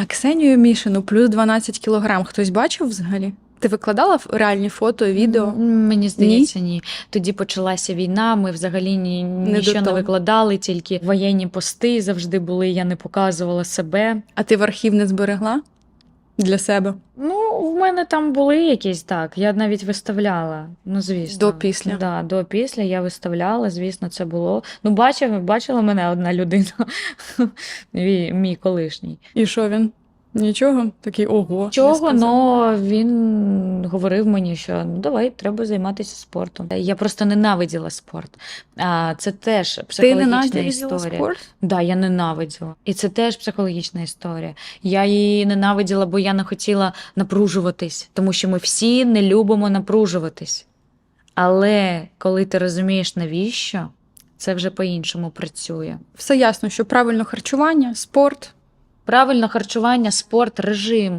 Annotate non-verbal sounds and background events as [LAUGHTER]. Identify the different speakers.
Speaker 1: А Ксенію Мішину плюс 12 кілограм. Хтось бачив взагалі? Ти викладала реальні фото, відео?
Speaker 2: Мені здається, ні. Тоді почалася війна. Ми взагалі ні,
Speaker 1: Не
Speaker 2: нічого не викладали, тільки воєнні пости завжди були. Я не показувала себе.
Speaker 1: А ти в архів не зберегла для себе?
Speaker 2: Ну, в мене там були якісь так. Я навіть виставляла. Ну, звісно.
Speaker 1: До-після.
Speaker 2: Да, до після я виставляла, звісно, це було. Ну, бачив, бачила мене одна людина, [LAUGHS] мій колишній.
Speaker 1: І що він? Нічого? Такий ого. не
Speaker 2: Чого, но він говорив мені, що ну давай, треба займатися спортом. Я просто ненавиділа спорт. А це теж
Speaker 1: Ти
Speaker 2: психологічна
Speaker 1: ненавиділа
Speaker 2: історія.
Speaker 1: спорт?
Speaker 2: Да, я ненавиділа. І це теж психологічна історія. Я її ненавиділа, бо я не хотіла напружуватись, тому що ми всі не любимо напружуватись. Але коли ти розумієш, навіщо, це вже по-іншому працює.
Speaker 1: Все ясно, що правильне харчування, спорт.
Speaker 2: Правильне харчування, спорт, режим.